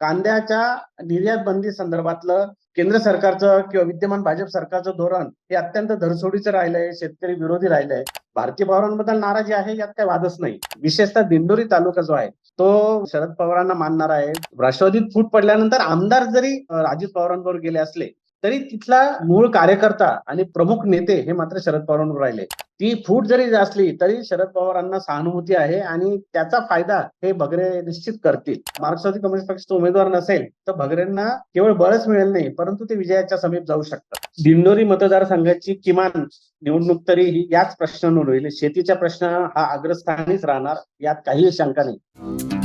कांद्याच्या निर्यात बंदी संदर्भातलं केंद्र सरकारचं किंवा विद्यमान भाजप सरकारचं धोरण हे अत्यंत धरसोडीचं राहिलंय शेतकरी विरोधी राहिलंय. भारतीय पवारांबद्दल नाराजी आहे यात काही वादच नाही. विशेषतः दिंडोरी तालुका जो आहे तो शरद पवारांना मानणार आहे. राष्ट्रवादीत फूट पडल्यानंतर आमदार जरी अं, अजित पवारांबरोबर गेले असले तरी तिथला मूळ कार्यकर्ता आणि प्रमुख नेते हे मात्र शरद पवारांवर राहिले. ती फूट जरी असली तरी शरद पवारांना सहानुभूती आहे आणि त्याचा फायदा हे भगरे निश्चित करतील. मार्क्सवादी कम्युनिस्ट पक्षाचा उमेदवार नसेल तर भगरेंना केवळ बळच मिळेल नाही परंतु ते विजयाच्या समीप जाऊ शकतात. दिंडोरी मतदारसंघाची किमान निवडणूक तरी ही याच प्रश्नांवर होईल. शेतीच्या प्रश्न हा अग्रस्थानीच राहणार यात काही शंका नाही.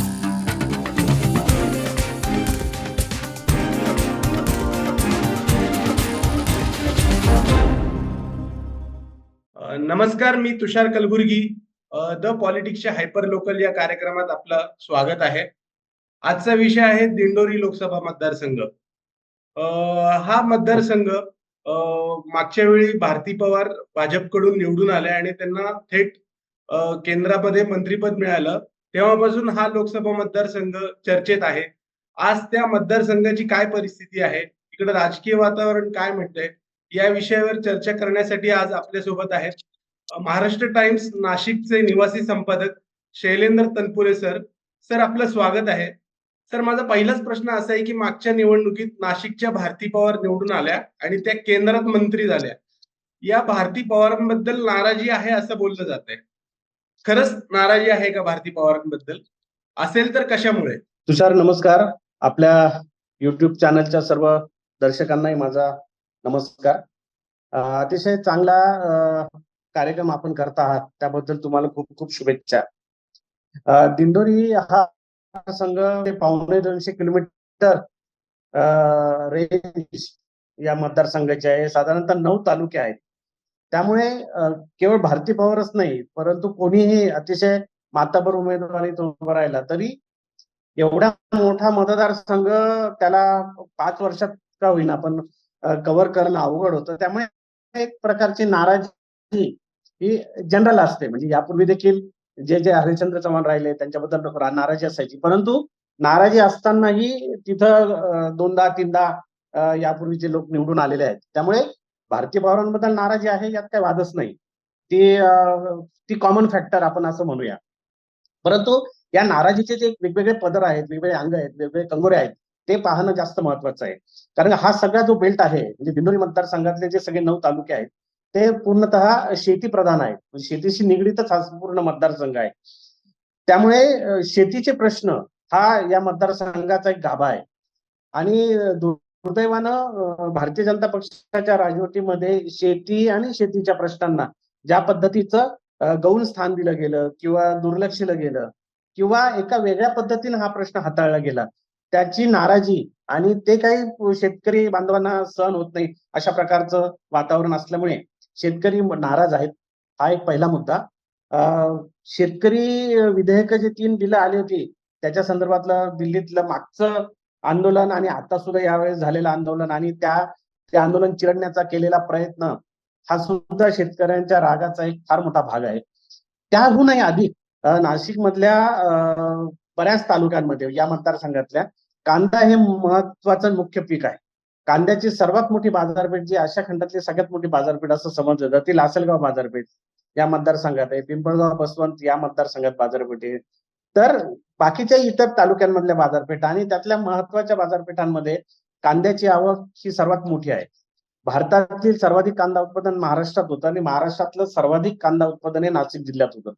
नमस्कार मी तुषार कलबुर्गी द पॉलिटिक्सच्या हायपर लोकल या कार्यक्रमात आपलं स्वागत आहे. आजचा विषय आहे दिंडोरी लोकसभा मतदारसंघ. हा मतदारसंघ मागच्या वेळी भारती पवार भाजपकडून निवडून आले आणि त्यांना थेट केंद्रामध्ये मंत्रीपद मिळालं. तेव्हापासून हा लोकसभा मतदारसंघ चर्चेत आहे. आज त्या मतदारसंघाची काय परिस्थिती आहे? इकडे राजकीय वातावरण काय म्हणतंय? या विषयावर चर्चा करण्यासाठी आज आपल्यासोबत आहेत महाराष्ट्र टाइम्स नाशिकचे निवासी संपादक शैलेंद्र तनपुरे सर. सर आपलं स्वागत आहे. सर माझा पहिलाच प्रश्न असा आहे की मागच्या निवडणुकीत नाशिकच्या भारती पवार निवडून आल्या आणि त्या केंद्रात मंत्री झाल्या. या भारती पवारांबद्दल नाराजी आहे असं बोललं जात आहे. खरंच नाराजी आहे का भारती पवारांबद्दल? असेल तर कशामुळे? तुषार नमस्कार. आपल्या युट्यूब चॅनलच्या सर्व दर्शकांनाही माझा नमस्कार. अतिशय चांगला कार्यक्रम आपण करत आहात. त्याबद्दल तुम्हाला खूप खूप शुभेच्छा. दिंडोरी हा संघ ते पावणे दोनशे किलोमीटर रेंज या मतदारसंघाचे आहे. साधारणतः नऊ तालुके आहेत. त्यामुळे केवळ भारती पवारच नाही परंतु कोणीही अतिशय माताभर उमेदवारी उभं राहिला तरी एवढा मोठा मतदारसंघ त्याला पाच वर्षात का होईना पण कव्हर करणं अवघड होतं. त्यामुळे एक प्रकारची नाराजी ही जनरल असते. म्हणजे यापूर्वी देखील जे जे हरिश्चंद्र चव्हाण राहिले त्यांच्याबद्दल नाराजी असायची. परंतु नाराजी असतानाही तिथं दोनदा तीनदा अं, यापूर्वीचे लोक निवडून आलेले आहेत. त्यामुळे भारतीय पवारांबद्दल नाराजी आहे यात काही वादच नाही. ती ती कॉमन फॅक्टर आपण असं म्हणूया. परंतु या नाराजीचे जे वेगवेगळे पदर आहेत वेगवेगळे अंग आहेत वेगवेगळे कंगोरे आहेत ते पाहणं जास्त महत्वाचं आहे. कारण हा सगळा जो बेल्ट आहे म्हणजे दिंडोरी मतदारसंघातले जे सगळे नऊ तालुके आहेत ते पूर्णतः शेती प्रधान आहेत. म्हणजे शेतीशी निगडीतच हा पूर्ण मतदारसंघ आहे. त्यामुळे शेतीचे प्रश्न हा या मतदारसंघाचा एक गाभा आहे. आणि दुर्दैवानं भारतीय जनता पक्षाच्या राजवटीमध्ये शेती आणि शेतीच्या प्रश्नांना ज्या पद्धतीचं गौण स्थान दिलं गेलं किंवा दुर्लक्षिलं गेलं किंवा एका वेगळ्या पद्धतीने हा प्रश्न हाताळला गेला त्याची नाराजी आणि ते काही शेतकरी बांधवांना सहन होत नाही अशा प्रकारचं वातावरण असल्यामुळे शेतकरी नाराज आहेत. हा एक पहिला मुद्दा. अं, शेतकरी विधेयक जे तीन बिलं आली होती त्याच्या संदर्भातलं दिल्लीतलं मागचं आंदोलन आणि आता सुद्धा यावेळेस झालेलं आंदोलन आणि त्या ते आंदोलन चिरडण्याचा केलेला प्रयत्न हा सुद्धा शेतकऱ्यांच्या रागाचा एक फार मोठा भाग आहे. त्याहूनही अधिक नाशिक मधल्या बऱ्याच तालुक्यांमध्ये या मतदारसंघातल्या कांदा हे महत्वाचं मुख्य पीक आहे. कांद्याची सर्वात मोठी बाजारपेठ जी आशिया खंडातली सगळ्यात मोठी बाजारपेठ असं समजलं जातं. लासलगाव बाजारपेठ या मतदारसंघात आहे. पिंपळगाव बसवंत या मतदारसंघात बाजारपेठ आहे. तर बाकीच्या इतर तालुक्यांमधल्या बाजारपेठा आणि त्यातल्या महत्त्वाच्या बाजारपेठांमध्ये कांद्याची आवक ही सर्वात मोठी आहे. भारतातील सर्वाधिक कांदा उत्पादन महाराष्ट्रात होतं आणि महाराष्ट्रातलं सर्वाधिक कांदा उत्पादन हे नाशिक जिल्ह्यात होतं.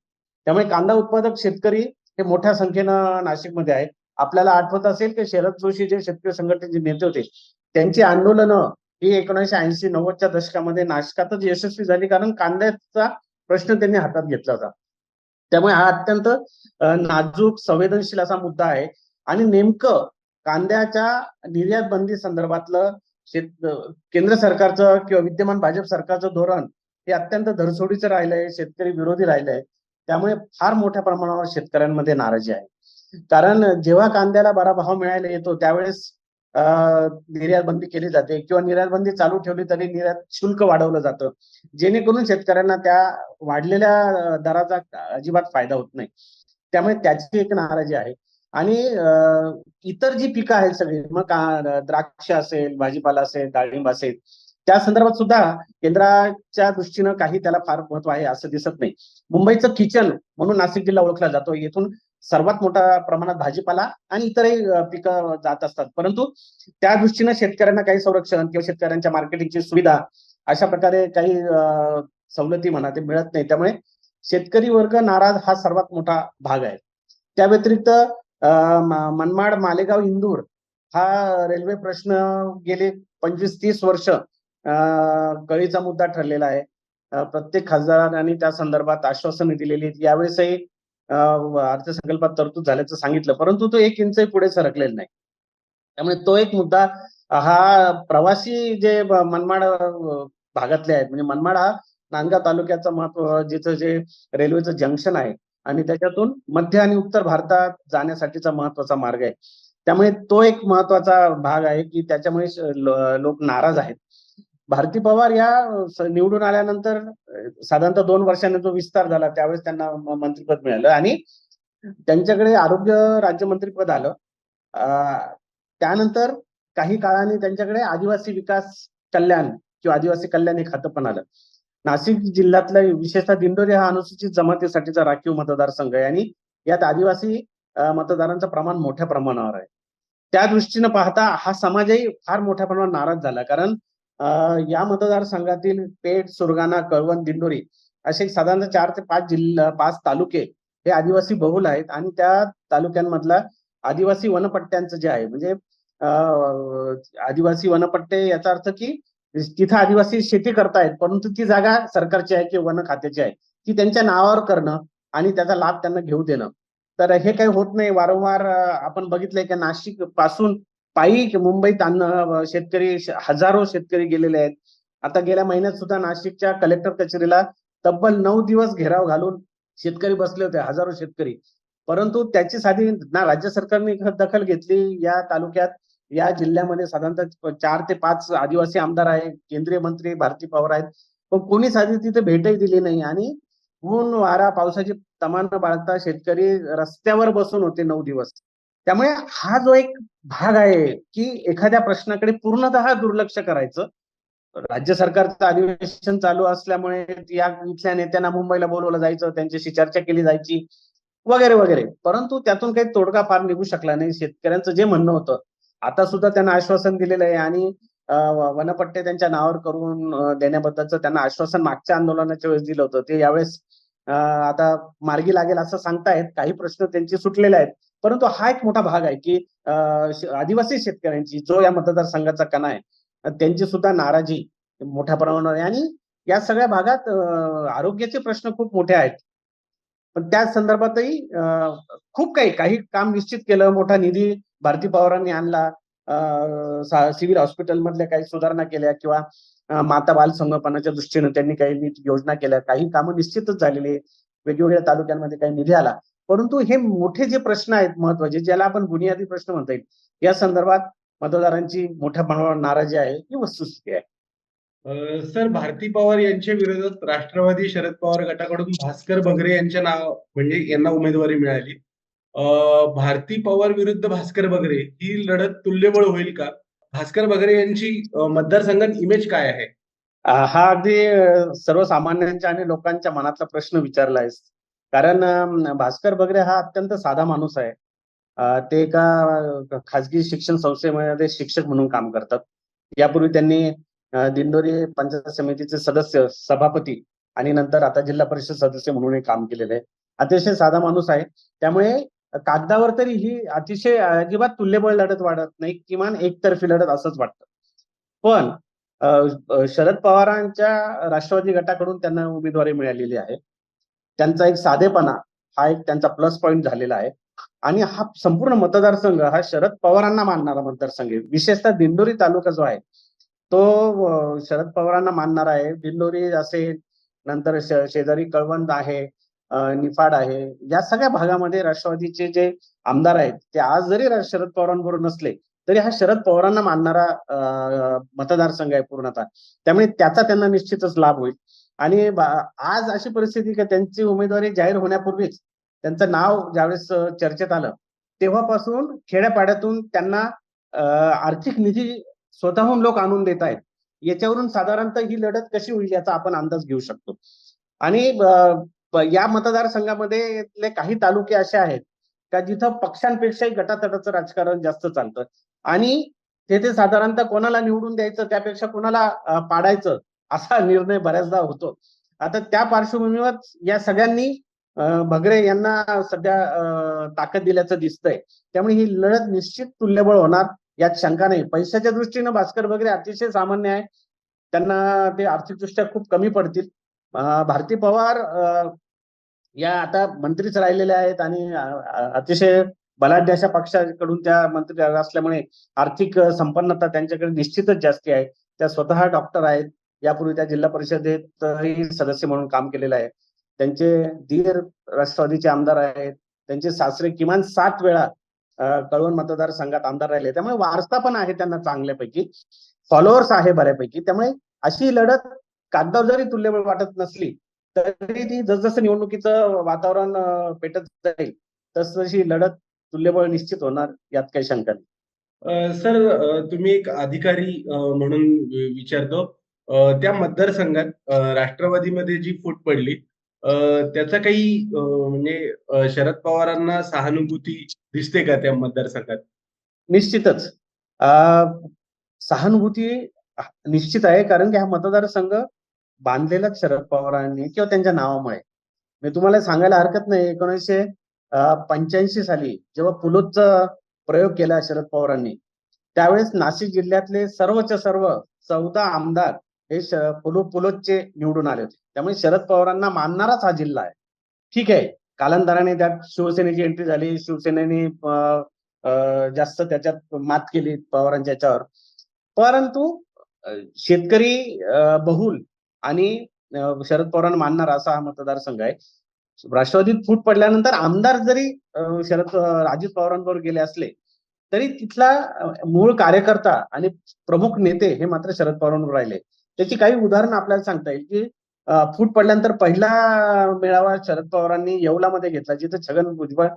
त्यामुळे कांदा उत्पादक शेतकरी हे मोठ्या संख्येनं नाशिकमध्ये आहेत. आपल्याला आठवत असेल की शरद जोशी जे शेतकरी संघटनेचे नेते होते त्यांची आंदोलनं ही एकोणीशे ऐंशी नव्वदच्या दशकामध्ये नाशकातच यशस्वी झाली कारण कांद्याचा प्रश्न त्यांनी हातात घेतला होता. त्यामुळे हा अत्यंत नाजूक संवेदनशील असा मुद्दा आहे. आणि नेमकं कांद्याच्या निर्यात बंदी संदर्भातलं शेत केंद्र सरकारचं किंवा विद्यमान भाजप सरकारचं धोरण हे अत्यंत धरसोडीचं राहिलंय शेतकरी विरोधी राहिलंय. त्यामुळे फार मोठ्या प्रमाणावर शेतकऱ्यांमध्ये नाराजी आहे. कारण जेव्हा कांद्याला बरा भाव मिळायला येतो त्यावेळेस निर्यात बंदी केली जाते किंवा निर्यात बंदी चालू ठेवली तरी निर्यात शुल्क वाढवलं जातं. जेणेकरून शेतकऱ्यांना त्या वाढलेल्या दराचा अजिबात फायदा होत नाही. त्यामुळे त्याची एक नाराजी आहे. आणि अं, इतर जी पिकं आहेत सगळी मग का- द्राक्ष असेल भाजीपाला असेल डाळिंब असेल त्या संदर्भात सुद्धा केंद्राच्या दृष्टीनं काही त्याला फार महत्त्व आहे असं दिसत नाही. मुंबईचं किचन म्हणून नाशिक जिल्हा ओळखला जातो. येथून सर्वात मोठ्या प्रमाणात भाजीपाला आणि इतरही पिकं जात असतात. परंतु त्या दृष्टीनं शेतकऱ्यांना काही संरक्षण किंवा शेतकऱ्यांच्या मार्केटिंगची सुविधा अशा प्रकारे काही सवलती म्हणा ते मिळत नाही. त्यामुळे शेतकरी वर्ग नाराज हा सर्वात मोठा भाग आहे. त्या व्यतिरिक्त मनमाड मालेगाव इंदूर हा रेल्वे प्रश्न गेले पंचवीस तीस वर्ष कळीचा मुद्दा ठरलेला आहे. प्रत्येक खासदारांनी त्या संदर्भात आश्वासने दिलेली आहेत. यावेळेसही अर्थसंकल्पात तरतूद झाल्याचं सांगितलं. परंतु तो एक इंचही पुढे सरकलेला नाही. त्यामुळे तो एक मुद्दा हा प्रवासी जे मनमाड भागातले आहेत म्हणजे मनमाड हा नांदगाव तालुक्याचं महत्त्व जिथं जे रेल्वेचं जंक्शन आहे आणि त्याच्यातून मध्य आणि उत्तर भारतात जाण्यासाठीचा महत्त्वाचा मार्ग आहे. त्यामुळे तो एक महत्त्वाचा भाग आहे की त्याच्यामुळे लोक नाराज आहेत. भारती पवार या निवडून आल्यानंतर साधारणतः दोन वर्षांनी जो विस्तार झाला त्यावेळेस त्यांना मंत्रीपद मिळालं. आणि त्यांच्याकडे आरोग्य राज्यमंत्रीपद आलं. त्यानंतर काही काळाने त्यांच्याकडे आदिवासी विकास कल्याण किंवा आदिवासी कल्याण हे खातं पण आलं. नाशिक जिल्ह्यातला विशेषतः दिंडोरी हा अनुसूचित जमातीसाठीचा राखीव मतदारसंघ आहे. आणि यात आदिवासी मतदारांचं प्रमाण मोठ्या प्रमाणावर आहे. त्या दृष्टीनं पाहता हा समाजही फार मोठ्या प्रमाणात नाराज झाला. कारण या मतदारसंघातील पेठ सुरगाणा कळवण दिंडोरी असे साधारणतः चार ते पाच जिल्हा पाच तालुके हे आदिवासी बहुल आहेत आणि त्या तालुक्यांमधला आदिवासी वनपट्ट्यांचं जे आहे म्हणजे आदिवासी वनपट्टे याचा अर्थ की तिथं आदिवासी शेती करतायत परंतु ती जागा सरकारची आहे किंवा वन खात्याची आहे. ती त्यांच्या नावावर करणं आणि त्याचा लाभ त्यांना घेऊ देणं. तर हे काही होत नाही. वारंवार आपण बघितलंय की नाशिकपासून पायी मुंबईत अन्न शेतकरी हजारो शेतकरी गेलेले आहेत. आता गेल्या महिन्यात सुद्धा नाशिकच्या कलेक्टर कचेरीला तब्बल नऊ दिवस घेराव घालून शेतकरी बसले होते हजारो शेतकरी. परंतु त्याची साधी ना राज्य सरकारने दखल घेतली या तालुक्यात. या जिल्ह्यामध्ये साधारणतः चार ते पाच आदिवासी आमदार आहेत केंद्रीय मंत्री भारती पवार आहेत. पण कोणी साधी तिथे भेटही दिली नाही आणि ऊन वारा पावसाची तमान बाळगता शेतकरी रस्त्यावर बसून होते नऊ दिवस. त्यामुळे हा जो एक भाग आहे की एखाद्या प्रश्नाकडे पूर्णतः दुर्लक्ष करायचं. राज्य सरकारचं अधिवेशन चालू असल्यामुळे या इथल्या नेत्यांना मुंबईला बोलवलं जायचं त्यांच्याशी चर्चा केली जायची वगैरे वगैरे. परंतु त्यातून काही तोडगा फार निघू शकला नाही. शेतकऱ्यांचं जे म्हणणं होतं आता सुद्धा त्यांना आश्वासन दिलेलं आहे आणि वनपट्टे त्यांच्या नावावर करून देण्याबद्दलचं त्यांना आश्वासन मागच्या आंदोलनाच्या वेळेस दिलं होतं. ते यावेळेस आता मार्गी लागेल असं सांगतायत काही प्रश्न त्यांचे सुटलेले आहेत. परंतु हा एक मोठा भाग आहे की आदिवासी शेतकऱ्यांची जो या मतदारसंघाचा कणा आहे त्यांची सुद्धा नाराजी मोठ्या प्रमाणावर आहे. आणि या सगळ्या भागात आरोग्याचे प्रश्न खूप मोठे आहेत. पण त्या संदर्भातही खूप काही काही काम निश्चित केलं. मोठा निधी भारती पवारांनी आणला. सिव्हिल हॉस्पिटल मधल्या काही सुधारणा केल्या किंवा माता बाल संगोपनाच्या दृष्टीने त्यांनी काही योजना केल्या. काही कामं निश्चितच झालेली आहेत. वेगवेगळ्या तालुक्यांमध्ये काही निधी आला. परंतु हे मोठे जे प्रश्न आहेत महत्त्वाचे ज्याला आपण बुनियादी प्रश्न म्हणता येईल या संदर्भात मतदारांची मोठ्या प्रमाणावर नाराजी आहे ही वस्तुस्थिती आहे? सर भारती पवार यांच्या विरोधात राष्ट्रवादी शरद पवार गटाकडून भास्कर बगरे यांच्या नाव म्हणजे यांना उमेदवारी मिळाली. अ, भारती पवार विरुद्ध भास्कर बगरे ही लढत तुल्यबळ होईल का? भास्कर बगरे यांची मतदारसंघात इमेज काय आहे? हा अगदी सर्वसामान्यांच्या आणि लोकांच्या मनातला प्रश्न विचारला आहेस. कारण भास्कर बगरे हा अत्यंत साधा माणूस आहे. ते एका खासगी खाजगी शिक्षण संस्थेमध्ये शिक्षक म्हणून काम करतात. यापूर्वी त्यांनी दिंडोरी पंचायत समितीचे सदस्य सभापती आणि नंतर आता जिल्हा परिषद सदस्य म्हणूनही काम केलेलं आहे. अतिशय साधा माणूस आहे. त्यामुळे कागदावर तरी ही अतिशय अजिबात तुल्यबळ लढत वाढत नाही. किमान एकतर्फी लढत असंच वाटतं. पण शरद पवारांच्या राष्ट्रवादी गटाकडून त्यांना उमेदवारी मिळालेली आहे. त्यांचा एक साधेपणा हा एक त्यांचा प्लस पॉईंट झालेला आहे. आणि हा संपूर्ण मतदारसंघ हा शरद पवारांना मानणारा मतदारसंघ आहे. विशेषतः दिंडोरी तालुका जो आहे तो शरद पवारांना मानणारा आहे. दिंडोरी असेल नंतर शेजारी कळवंत आहे निफाड आहे. या सगळ्या भागामध्ये राष्ट्रवादीचे जे आमदार आहेत ते आज जरी शरद पवारांबरोबर नसले तरी हा शरद पवारांना मानणारा मतदारसंघ आहे पूर्णतः. त्यामुळे त्याचा त्यांना निश्चितच लाभ होईल. आणि आज अशी परिस्थिती की त्यांची उमेदवारी जाहीर होण्यापूर्वीच त्यांचं नाव ज्यावेळेस चर्चेत आलं तेव्हापासून खेड्यापाड्यातून त्यांना आर्थिक निधी स्वतःहून लोक आणून देत आहेत. याच्यावरून साधारणतः ही लढत कशी होईल याचा आपण अंदाज घेऊ शकतो. आणि या मतदारसंघामध्ये काही तालुके असे आहेत का जिथं पक्षांपेक्षाही गटातटाचं राजकारण जास्त चालतं. आणि तेथे साधारणतः कोणाला निवडून द्यायचं त्यापेक्षा कोणाला पाडायचं असा निर्णय बऱ्याचदा होतो. आता त्या पार्श्वभूमीवर या सगळ्यांनी भगरे यांना सध्या ताकद दिल्याचं दिसतंय. त्यामुळे ही लढत निश्चित तुल्यबळ होणार यात शंका नाही. पैशाच्या दृष्टीनं भास्कर भगरे अतिशय सामान्य आहे. त्यांना ते आर्थिकदृष्ट्या खूप कमी पडतील. भारती पवार या आता मंत्रीच राहिलेल्या आहेत आणि अतिशय बलाढ्य अशा पक्षाकडून त्या मंत्री असल्यामुळे आर्थिक संपन्नता त्यांच्याकडे निश्चितच जास्ती आहे. त्या स्वतः डॉक्टर आहेत. यापूर्वी त्या जिल्हा परिषदेतही सदस्य म्हणून काम केलेलं आहे. त्यांचे दीर राष्ट्रवादीचे आमदार आहेत. त्यांचे सासरे किमान सात वेळा कळवण मतदारसंघात आमदार राहिले. त्यामुळे वारसा पण आहे त्यांना चांगल्यापैकी. फॉलोअर्स आहे बऱ्यापैकी. त्यामुळे अशी लढत कागदावर जरी तुल्यबळ वाटत नसली तरी ती जसजसं निवडणुकीचं वातावरण पेटत जाईल तसतशी लढत तुल्यबळ निश्चित होणार यात काही शंका नाही. सर तुम्ही एक अधिकारी म्हणून विचारतो. त्या मतदारसंघात राष्ट्रवादीमध्ये जी फूट पडली त्याचा काही म्हणजे शरद पवारांना सहानुभूती दिसते का त्या मतदारसंघात? निश्चितच. सहानुभूती निश्चित आहे कारण की हा मतदारसंघ बांधलेलाच शरद पवारांनी किंवा त्यांच्या नावामुळे. मी तुम्हाला सांगायला हरकत नाही एकोणीसशे पंच्याऐंशी साली जेव्हा पुलोदचा प्रयोग केला शरद पवारांनी त्यावेळेस नाशिक जिल्ह्यातले सर्वच्या सर्व चौदा आमदार हे श- पुलो निवडून आले होते. त्यामुळे शरद पवारांना मानणाराच हा जिल्हा आहे. ठीक आहे. कालांतराने त्यात शिवसेनेची एंट्री झाली. शिवसेनेने जास्त त्याच्यात मात केली पवारांच्या याच्यावर. परंतु शेतकरी अं, बहुल आणि शरद पवारांना मानणार असा हा मतदारसंघ आहे. राष्ट्रवादीत फूट पडल्यानंतर आमदार जरी शरद अजित पवारांबरोबर गेले असले तरी तिथला मूळ कार्यकर्ता आणि प्रमुख नेते हे मात्र शरद पवारांवर राहिले. त्याची काही उदाहरणं आपल्याला सांगता येईल की फूट पडल्यानंतर पहिला मेळावा शरद पवारांनी येवलामध्ये घेतला जिथे छगन भुजबळ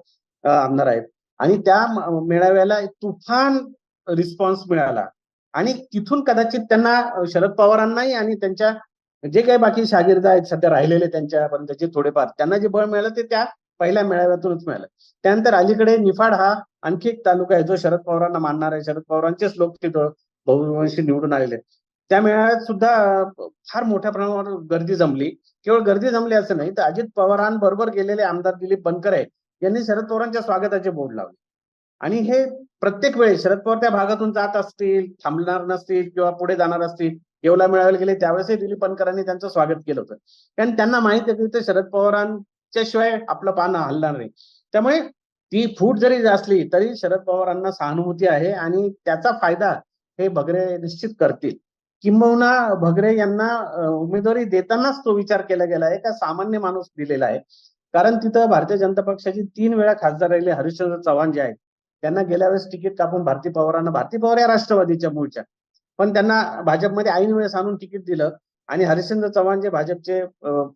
आमदार आहेत. आणि त्या मेळाव्याला एक तुफान रिस्पॉन्स मिळाला. आणि तिथून कदाचित त्यांना शरद पवारांनाही आणि त्यांच्या जे काही बाकी शागिर्द आहेत सध्या राहिलेले त्यांच्यापर्यंतचे थोडेफार त्यांना जे बळ मिळालं ते त्या पहिल्या मेळाव्यातूनच मिळालं. त्यानंतर अलीकडे निफाड हा आणखी एक तालुका आहे जो शरद पवारांना मानणार आहे. शरद पवारांचेच लोक तिथं बहुवंशी निवडून आलेले आहेत. त्या मेळाव्यात सुद्धा फार मोठ्या प्रमाणावर गर्दी जमली. केवळ गर्दी जमली असं नाही तर अजित पवारांबरोबर गेलेले आमदार दिलीप बनकरे यांनी शरद पवारांच्या स्वागताचे बोर्ड लावले. आणि हे प्रत्येक वेळेस शरद पवार त्या भागातून जात असतील थांबणार नसतील किंवा पुढे जाणार असतील येवला मिळायला गेले त्यावेळेसही दिलीप बनकरांनी त्यांचं स्वागत केलं होतं. कारण त्यांना माहीत आहे की इथे शरद पवारांच्या शिवाय आपलं पान हलणार नाही. त्यामुळे ती फूट जरी असली तरी शरद पवारांना सहानुभूती आहे आणि त्याचा फायदा हे बगरे निश्चित करतील. किंबहुना भगरे यांना उमेदवारी देतानाच तो विचार केला गेला आहे का सामान्य माणूस दिलेला आहे. कारण तिथं भारतीय जनता पक्षाची तीन वेळा खासदार राहिले हरिश्चंद्र चव्हाण जे आहेत त्यांना गेल्या वेळेस तिकीट कापून भारती पवारांना भारती पवार या राष्ट्रवादीच्या मूळच्या पण त्यांना भाजपमध्ये ऐन वेळेस आणून तिकीट दिलं आणि हरिश्चंद्र चव्हाण जे भाजपचे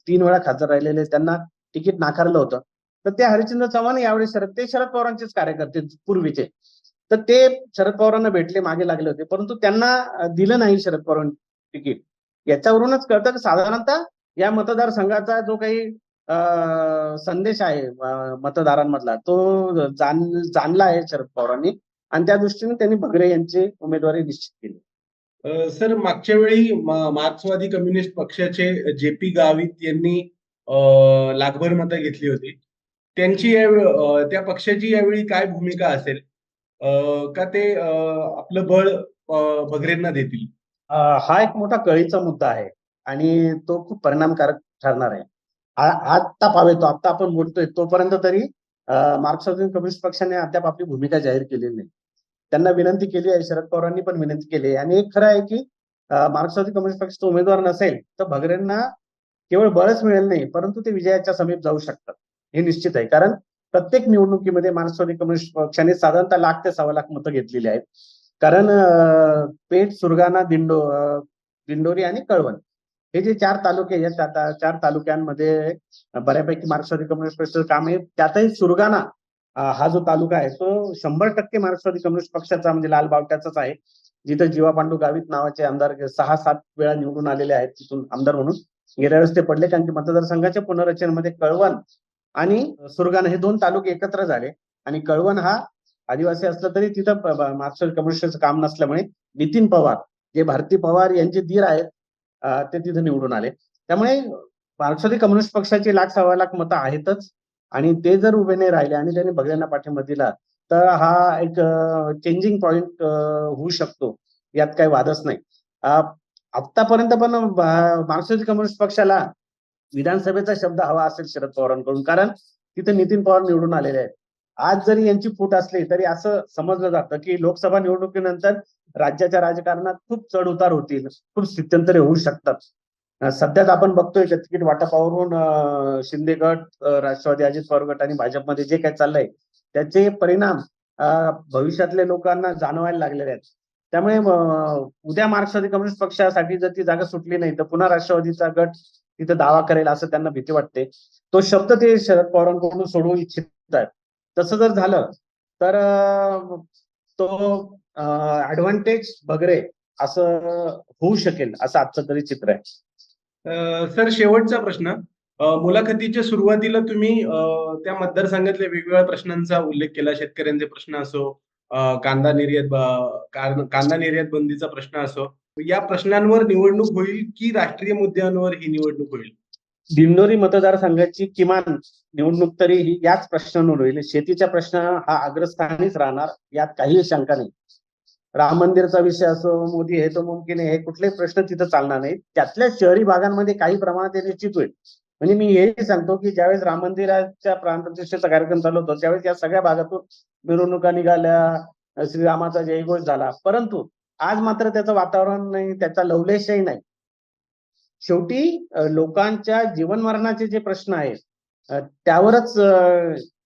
तीन वेळा खासदार राहिलेले त्यांना तिकीट नाकारलं होतं. तर ते हरिश्चंद्र चव्हाण यावेळी शरद ते शरद पवारांचेच कार्यकर्ते पूर्वीचे. तर ते शरद पवारांना भेटले मागे लागले होते. परंतु त्यांना दिलं नाही शरद पवारांनी तिकीट. याच्यावरूनच कळतं की साधारणतः या मतदारसंघाचा जो काही संदेश आहे मतदारांमधला तो जाण जाणला आहे शरद पवारांनी. आणि त्या दृष्टीने त्यांनी भगरे यांची उमेदवारी निश्चित केली. सर मागच्या वेळी मार्क्सवादी कम्युनिस्ट पक्षाचे जे पी गावित यांनी लागभर मतं घेतली होती. त्यांची या त्या पक्षाची यावेळी काय भूमिका असेल? का ते आपलं बळ भगरेंना देतील? हा एक मोठा कळीचा मुद्दा आहे आणि तो खूप परिणामकारक ठरणार आहे. आत्ता पावेतो आत्ता आपण बोलतोय तोपर्यंत तरी मार्क्सवादी कम्युनिस्ट पक्षाने अद्याप आपली भूमिका जाहीर केलेली नाही. त्यांना विनंती केली आहे शरद पवारांनी पण विनंती केली आहे. आणि एक खरं आहे की मार्क्सवादी कम्युनिस्ट पक्षाचा उमेदवार नसेल तर भगरेंना केवळ बळच मिळेल नाही परंतु ते विजयाच्या समीप जाऊ शकतात. हे निश्चित आहे. कारण प्रत्येक निवडणुकीमध्ये मार्क्सवादी कम्युनिस्ट पक्षाने साधारणतः लाख ते सव्वा लाख मतं घेतलेली आहेत. कारण पेठ सुरगाणा दिंडो दिंडोरी आणि कळवण हे जे चार तालुके आहेत त्या चार तालुक्यांमध्ये बऱ्यापैकी मार्क्सवादी कम्युनिस्ट पक्षाचं काम आहे. त्यातही सुरगाणा हा जो तालुका आहे तो शंभर टक्के मार्क्सवादी कम्युनिस्ट पक्षाचा म्हणजे लाल बावट्याचाच आहे. जिथं जीवा पांडू गावित नावाचे आमदार सहा सात वेळा निवडून आलेले आहेत तिथून आमदार म्हणून गेल्या वेळेस ते पडले. कारण की मतदारसंघाच्या पुनर्रचनेमध्ये कळवण आणि सुरगाणा हे दोन तालुके एकत्र झाले. आणि कळवण हा आदिवासी असलं तरी तिथं प- मार्क्सवादी कम्युनिस्टचं काम नसल्यामुळे नितीन पवार जे भारती पवार यांचे धीर आहेत ते तिथे निवडून आले. त्यामुळे मार्क्सवादी कम्युनिस्ट पक्षाची लाख सव्वा लाख मतं आहेतच. आणि ते जर उभे नाही राहिले आणि त्यांनी भगव्यांना पाठिंबा दिला तर हा एक चेंजिंग पॉइंट होऊ शकतो. यात काही वादच नाही. आतापर्यंत पण मार्क्सवादी कम्युनिस्ट पक्षाला विधानसभेचा शब्द हवा असेल शरद पवारांकडून कारण तिथे नितीन पवार निवडून आलेले आहेत. आज जरी यांची फूट असली तरी असं समजलं जातं की लोकसभा निवडणुकीनंतर राज्याच्या राजकारणात खूप चढ उतार होतील खूप स्थित्यंतरे होऊ शकतात. सध्याच आपण बघतोय तिकीट वाटपावरून शिंदे गट राष्ट्रवादी अजित पवार गट आणि भाजपमध्ये जे काही चाललंय त्याचे परिणाम भविष्यातल्या लोकांना जाणवायला लागलेले आहेत. त्यामुळे उद्या मार्क्सवादी कम्युनिस्ट पक्षासाठी जर ती जागा सुटली नाही तर पुन्हा राष्ट्रवादीचा गट तिथे दावा करेल असं त्यांना भीती वाटते. तो शब्द ते शरद पवारांकडून सोडवू इच्छित आहेत. तसं जर झालं तर तो ऍडव्हान्टेज भगरे असं होऊ शकेल असं आजचं तरी चित्र आहे. सर शेवटचा प्रश्न. मुलाखतीच्या सुरुवातीला तुम्ही त्या मतदारसंघातल्या वेगवेगळ्या प्रश्नांचा उल्लेख केला. शेतकऱ्यांचे प्रश्न असो कांदा निर्यात कांदा निर्यात बंदीचा प्रश्न असो. या प्रश्नांवर निवडणूक होईल की राष्ट्रीय मुद्द्यांवर ही निवडणूक होईल? दिंडोरी मतदारसंघाची किमान निवडणूक तरी ही याच प्रश्नांवर होईल. शेतीचा प्रश्न हा अग्रस्थानीच राहणार यात काही शंका नाही. राम मंदिरचा विषय असो मोदी हे तो मुमकिन आहे हे कुठलेही प्रश्न तिथं चालणार नाही त्यातल्या शहरी भागांमध्ये काही प्रमाणात ते निश्चित होईल. म्हणजे मी हेही सांगतो की ज्यावेळेस राम मंदिराच्या प्राणप्रतिष्ठेचा कार्यक्रम चालू होता त्यावेळेस या सगळ्या भागातून मिरवणुका निघाल्या श्रीरामाचा जयघोष झाला. परंतु आज मात्र त्याचं वातावरण नाही त्याचा लवलेशही नाही. शेवटी लोकांच्या जीवन मरणाचे जे प्रश्न आहेत त्यावरच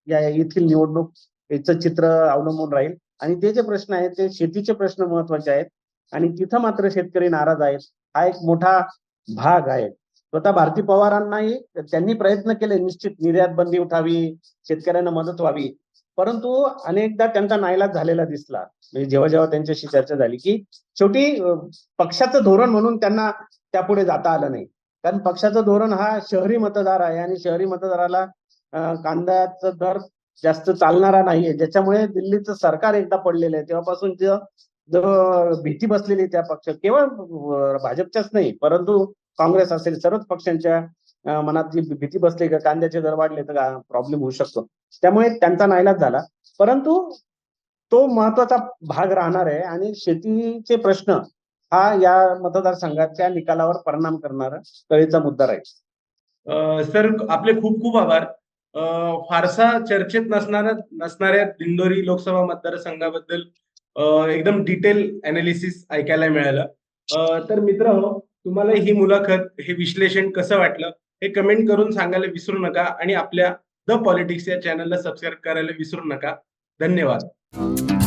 या येथील निवडणूक याचं चित्र अवलंबून राहील. आणि ते जे प्रश्न आहेत ते शेतीचे प्रश्न महत्त्वाचे आहेत. आणि तिथं मात्र शेतकरी नाराज आहेत. हा एक मोठा भाग आहे. स्वतः भारती पवारांनाही त्यांनी प्रयत्न केले निश्चित निर्यात बंदी उठावी शेतकऱ्यांना मदत व्हावी. परंतु अनेकदा त्यांचा नाईलाज झालेला दिसला. म्हणजे जेव्हा जेव्हा त्यांच्याशी चर्चा झाली की शेवटी पक्षाचं धोरण म्हणून त्यांना त्यापुढे जाता आलं नाही. कारण पक्षाचं धोरण हा शहरी मतदार आहे आणि शहरी मतदाराला कांद्याचा दर जास्त चालणारा नाहीये. ज्याच्यामुळे दिल्लीचं सरकार एकदा पडलेलं आहे. तेव्हापासून जो भीती बसलेली त्या पक्ष केवळ भाजपच्याच नाही परंतु काँग्रेस असेल सर्वच पक्षांच्या मनातली भीती बसली का कांद्याचे दर वाढले तर प्रॉब्लेम होऊ शकतो. त्यामुळे त्यांचा नाईलाज झाला. परंतु तो महत्त्वाचा भाग राहणार आहे आणि शेतीचे प्रश्न हा या मतदारसंघाच्या निकालावर परिणाम करणारा कळीचा मुद्दा राहील. सर आपले खूप खूप आभार. फारसा चर्चेत नसणारा नसणाऱ्या दिंडोरी लोकसभा मतदारसंघाबद्दल एकदम डिटेल अनालिसिस ऐकायला मिळालं. तर मित्र हो तुम्हाला ही मुलाखत हे विश्लेषण कसं वाटलं? हे कमेंट करून सांगायला विसरू नका आणि आपल्या द पॉलिटिक्स या चॅनलला सबस्क्राईब करायला विसरू नका. धन्यवाद.